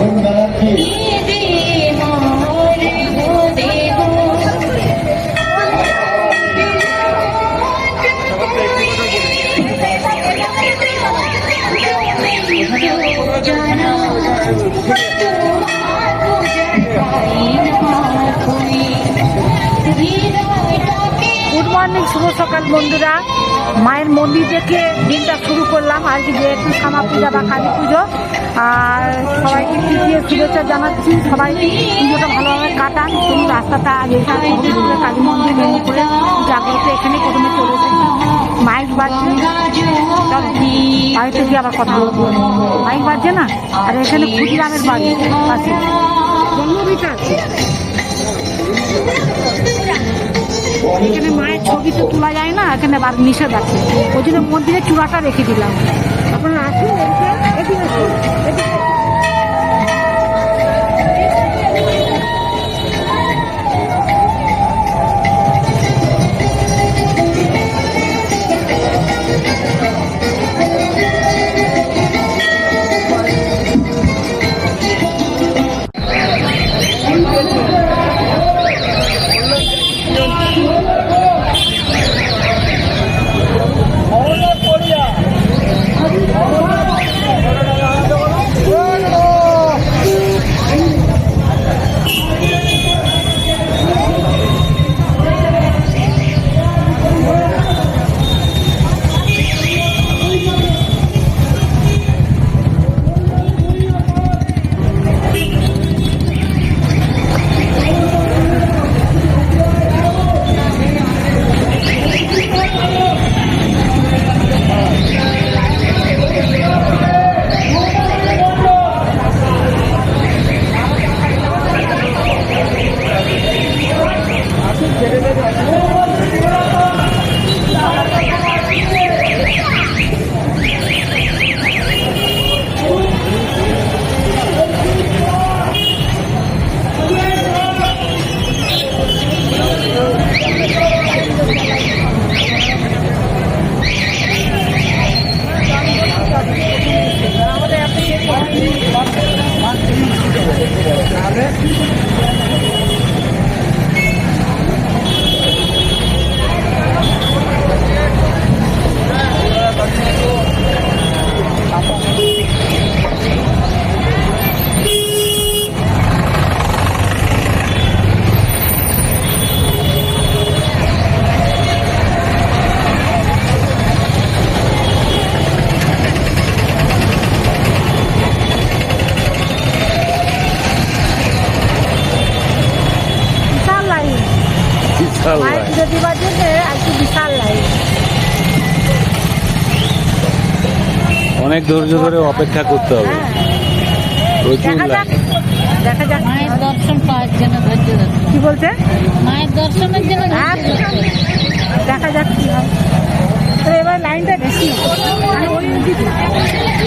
Thank you. থেকে দিনটা শুরু করলাম। আজকে যেহেতু শ্যামা পূজা বা কালী পুজো, আর সবাইকে তৃতীয় শুভেচ্ছা জানাচ্ছি। সবাই পুজোটা ভালোভাবে কাটান। তুমি রাস্তাটা আগে এখানে কালী মন্দির মেনে করে জাগ্রত এখানে প্রথমে চলে এসেছি। মাইক বাজছে। বাড়িতে গিয়ে আবার কথা বলব। মাইক বাজছে না? আর এখানে ক্ষুদিরামের বাড়ি। আছে। এখানে মায়ের ছবি তো তোলা যায় এখানে নিষেধ আছে। ওই জন্য মন্দিরের চূড়াটা রেখে দিলাম। আপনারা আসুন এদিকে, এদিকে অনেক ধৈর্য ধরে অপেক্ষা করতে হবে। হ্যাঁ। প্রচুর দেখা যাক। দেখা যাক। মায়ের দর্শন পাওয়ার জন্য ধৈর্য কি বলছে? মায়ের দর্শনের জন্য হ্যাঁ, হবে। দেখা যাক কি হয়। তো এবার লাইনটা বেশি। মানে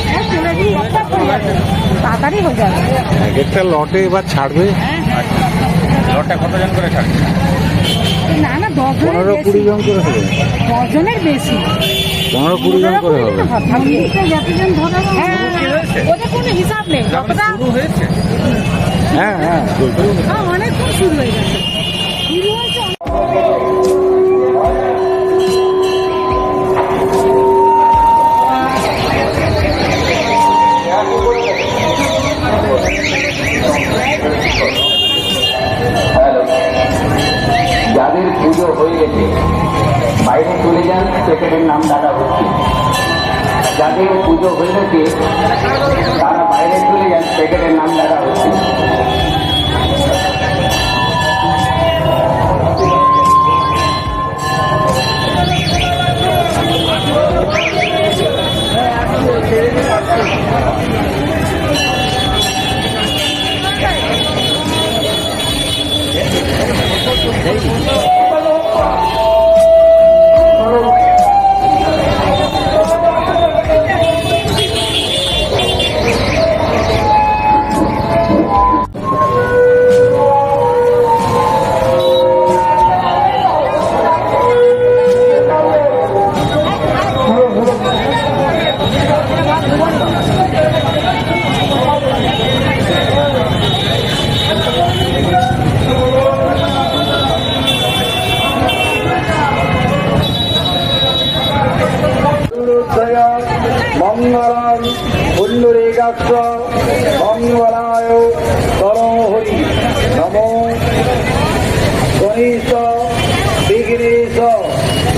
হ্যাঁ, হয়ে তাড়াতাড়ি হয়ে যাবে। একটা লটে এবার ছাড়বে। লটটা কতজন করে ছাড়ছে না না দশ জনের পনেরো কুড়ি জন করে হবে। দশ জনের বেশি। পনেরো কুড়ি জন করে হবে। হ্যাঁ, ওদের কোনো হিসাব নেই। যতটা হ্যাঁ হ্যাঁ। চলছে। হ্যাঁ অনেকক্ষণ শুরু হয়ে গেছে। যাদের পুজো হয়ে গেছে, বাইরে চলে যান, সেখানের নাম দাদা হচ্ছে যাদের পুজো হয়ে গেছে, তারা বাইরে চলে যান, সেখানের নাম দাদা হচ্ছে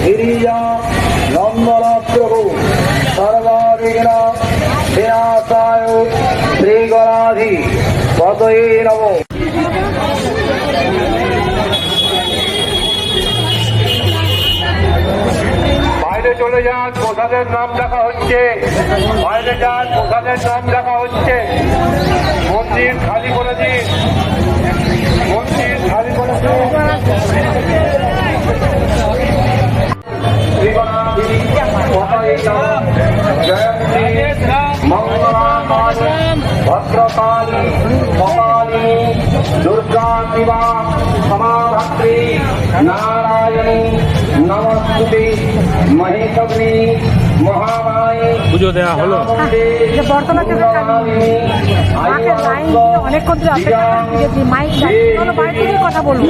গিরিজা নন্দন প্রভু সর্ববিঘ্ন বিনাশায় শ্রী গণাধি পদয়ে নমো চলে যান, প্রসাদের নাম দেখা হচ্ছে। বাইরে যান, প্রসাদের নাম দেখা হচ্ছে। মন্দির খালি করে দিন। মন্দির খালি করে দিন। মহামায় পুজো দেওয়া হলো। যে বর্তমান অনেকক্ষণ ধরে অপেক্ষা করছি মাইক বাড়ি কথা বলব।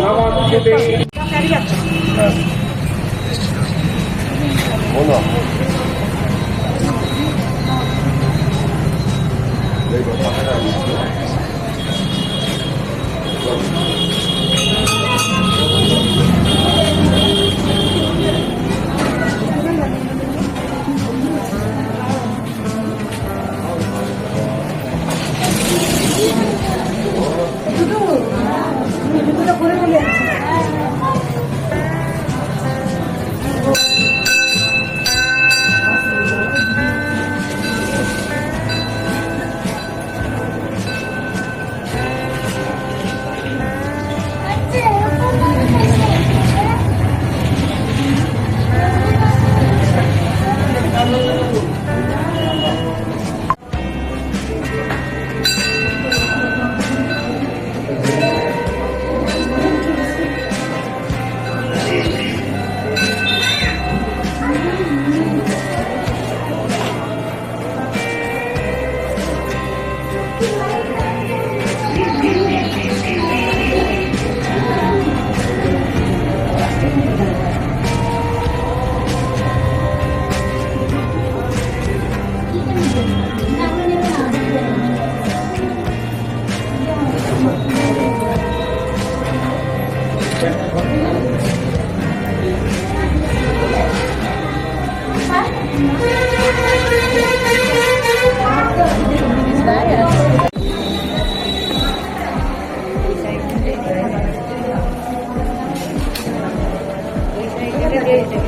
serie de eh,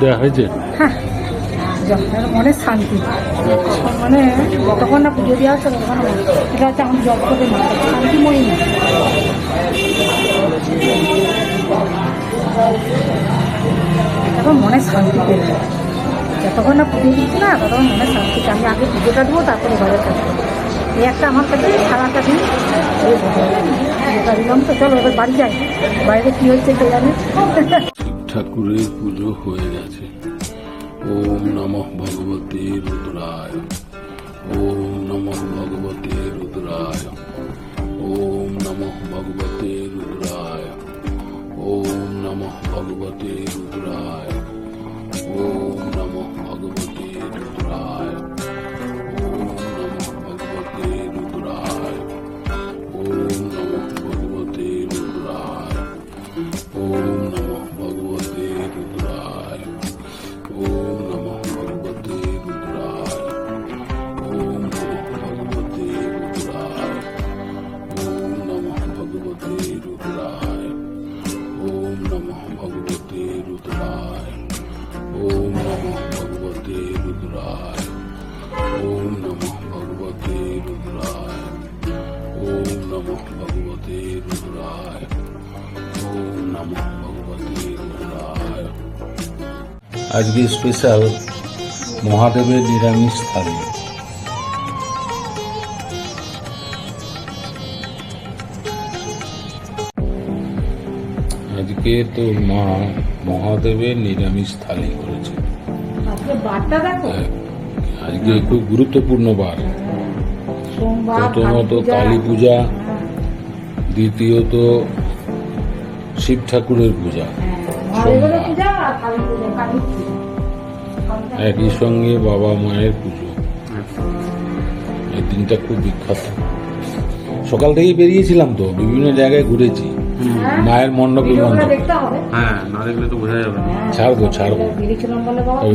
দেওয়া হয়েছে? মনে শান্তি। মানে যতক্ষণ না পুজো দেওয়া হচ্ছে এটা হচ্ছে আমাদের জব করে মা শান্তিময়ী না এখন মনে শান্তি পেয়ে যতক্ষণ না পুজো দিচ্ছি না ততক্ষণ মনে শান্তি আমি আগে পুজোটা দেবো তারপরে ঘরে থাকব। এই একটা আমার কাছে সারাটা দিন। পুজোটা দিলাম তো চলো এবার বাড়ি যাই। বাইরে কী হচ্ছে কে জানে? ঠাকুরের পুজো হয়ে গেছে। ওম নমঃ ভগবতে রুদ্রায়। ওম নমঃ ভগবতে রুদ্রায়। ওম নমঃ ভগবতে রুদ্রায়। ওম নমঃ ভগবতে রুদ্রায়। ওম নমঃ ভগবতে রুদ্রায়। আজকে স্পেশাল মহাদেবের নিরামিষ থালি। আজকে তো মা মহাদেবের নিরামিষ থালি করেছে। আজকে খুব গুরুত্বপূর্ণ বার। প্রথমত কালী পূজা। দ্বিতীয়ত শিব ঠাকুরের পূজা। একই সঙ্গে বাবা মায়ের পুজো। এই দিনটা খুব বিখ্যাত। সকাল থেকেই বেরিয়েছিলাম তো বিভিন্ন জায়গায় ঘুরেছি। মায়ের মণ্ডপে মণ্ডপ। হ্যাঁ না দেখলে তো বোঝা যাবে ছাড়বো ছাড়বো।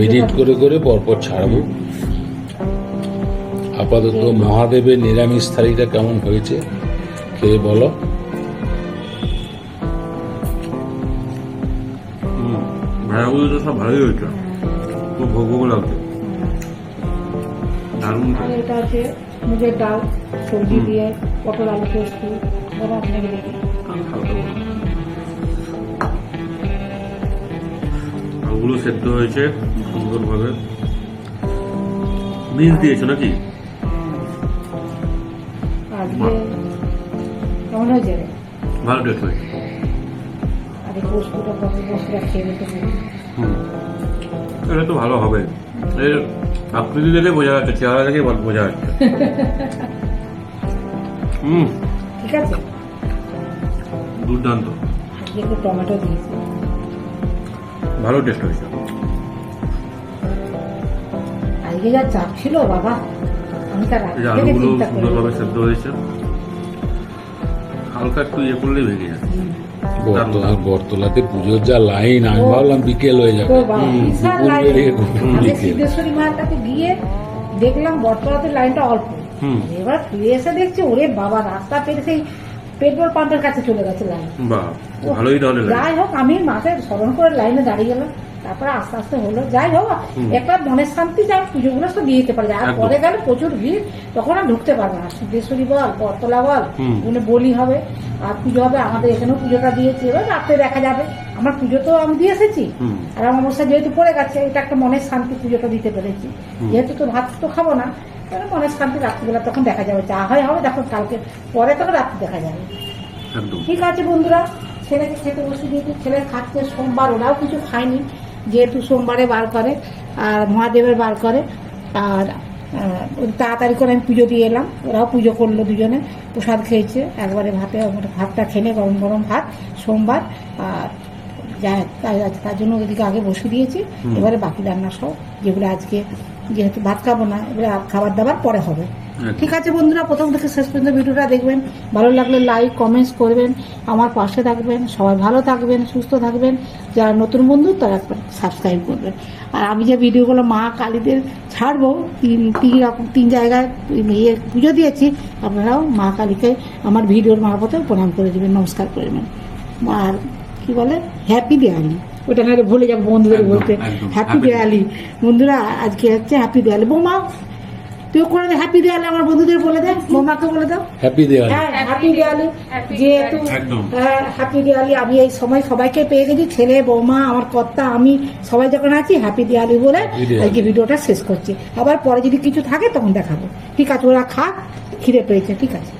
এডিট করে করে পরপর ছাড়বো। আপাতত মহাদেবের নিরামিষ থালিটা কেমন হয়েছে খেয়ে বলো। ভাড়াগুলো তো সব ভালোই হয়েছে খুব ভোগ ভোগ লাগছে দারুণ আর এটা হচ্ছে মুগের ডাল সবজি দিয়ে পটল আলু পোস্ত ওরা আপনাকে দেখি ওগুলো সেদ্ধ হয়েছে সুন্দরভাবে দিয়েছ নাকি আজকে কেমন হয়েছে ভালো টেস্ট হয়েছে এটা তো ভালো হবে। এর আকৃতি দেখে বোঝা যাচ্ছে চেহারা দেখে বোঝা যাচ্ছে। হুম। ঠিক আছে। দুর্দান্ত। একটু টমেটো দিয়েছি। ভালো টেস্ট হয়েছে। আজকে যা চাপ ছিল বাবা আমি তার আলুগুলো সুন্দরভাবে সেদ্ধ হয়েছে। হালকা একটু ইয়ে করলেই ভেঙে যাচ্ছে বটতলাতে পুজোর যা লাইন আমি ভাবলাম বিকেল হয়ে যাবে। দুপুর বেরিয়ে সিদ্ধেশ্বরী মায়ের কাছে গিয়ে দেখলাম বটতলাতে লাইনটা অল্প। এবার ফিরে এসে দেখছি ওরে বাবা রাস্তা পেরে সেই পেট্রোল পাম্পের কাছে চলে গেছে লাইন। ভালোই তাহলে যাই হোক আমি মাথায় স্মরণ করে লাইনে দাঁড়িয়ে গেলাম। তারপরে আস্তে আস্তে হলো। যাই হোক একটা মনের শান্তি যা পুজোগুলো তো দিয়ে দিতে পারে। আর পরে গেলে প্রচুর ভিড় তখন আর ঢুকতে পারবে না। সিদ্ধেশ্বরী বল বটতলা বল। ওখানে বলি হবে। আর পুজো হবে আমাদের এখানেও পুজোটা দিয়েছি। এবার রাত্রে দেখা যাবে। আমার পুজো তো আমি দিয়ে এসেছি। আর আমার অবস্থা যেহেতু পড়ে গেছে এটা একটা মনের শান্তি পুজোটা দিতে পেরেছি। যেহেতু তো ভাত তো খাব না তাহলে মনের শান্তি রাত্রিবেলা তখন দেখা যাবে। যা হয় হবে তখন কালকে। পরে তখন রাত্রি দেখা যাবে। ঠিক আছে বন্ধুরা ছেলেকে খেতে বসে দিয়েছি। ছেলে খাচ্ছে সোমবার ওরাও কিছু খায়নি। যেহেতু সোমবারে বার করে, আর মহাদেবের বার করে, আর তাড়াতাড়ি করে আমি পুজো দিয়ে এলাম। ওরাও পুজো করল দুজনে, প্রসাদ খেয়েছে, একবারে ভাতে, ভাতটা খেলে গরম গরম ভাত সোমবার, আর তার জন্য ওদিকে আগে বসে দিয়েছি। এবারে বাকি রান্না সব যেগুলো আজকে যেহেতু ভাত খাব না এবারে খাবার দাবার পরে হবে। ঠিক আছে বন্ধুরা প্রথম থেকে শেষ পর্যন্ত ভিডিওটা দেখবেন। ভালো লাগলে লাইক কমেন্টস করবেন আমার পাশে থাকবেন সবাই ভালো থাকবেন সুস্থ থাকবেন। যারা নতুন বন্ধু তারা একবার সাবস্ক্রাইব করবেন। আর আমি যে ভিডিওগুলো মা কালীদের ছাড়বো তিন তিন রকম তিন জায়গায় ইয়ে পুজো দিয়েছি আপনারাও মা কালীকে আমার ভিডিওর মারফতে প্রণাম করে দেবেন নমস্কার করে নেবেন আর কি বলে? হ্যাপি দেওয়ালি ওটা নাহলে ভুলে যাব বন্ধুদের বলতে। হ্যাপি দেওয়ালি বন্ধুরা আজকে হচ্ছে হ্যাপি দেওয়ালি বৌমা তুই করে দে হ্যাপি দেওয়ালি আমার বন্ধুদের বলে দে। বৌমাকে বলে দাও। হ্যাপি দেওয়ালি হ্যাঁ হ্যাপি দেওয়ালি যেহেতু। হ্যাঁ হ্যাপি দেওয়ালি আমি এই সময় সবাইকে পেয়ে গেছি। ছেলে বৌমা আমার কর্তা আমি সবাই যখন আছি হ্যাপি দেওয়ালি বলে আজকে ভিডিওটা শেষ করছি। আবার পরে যদি কিছু থাকে তখন দেখাবো। ঠিক আছে ওরা খাক খিদে পেয়েছে ঠিক আছে।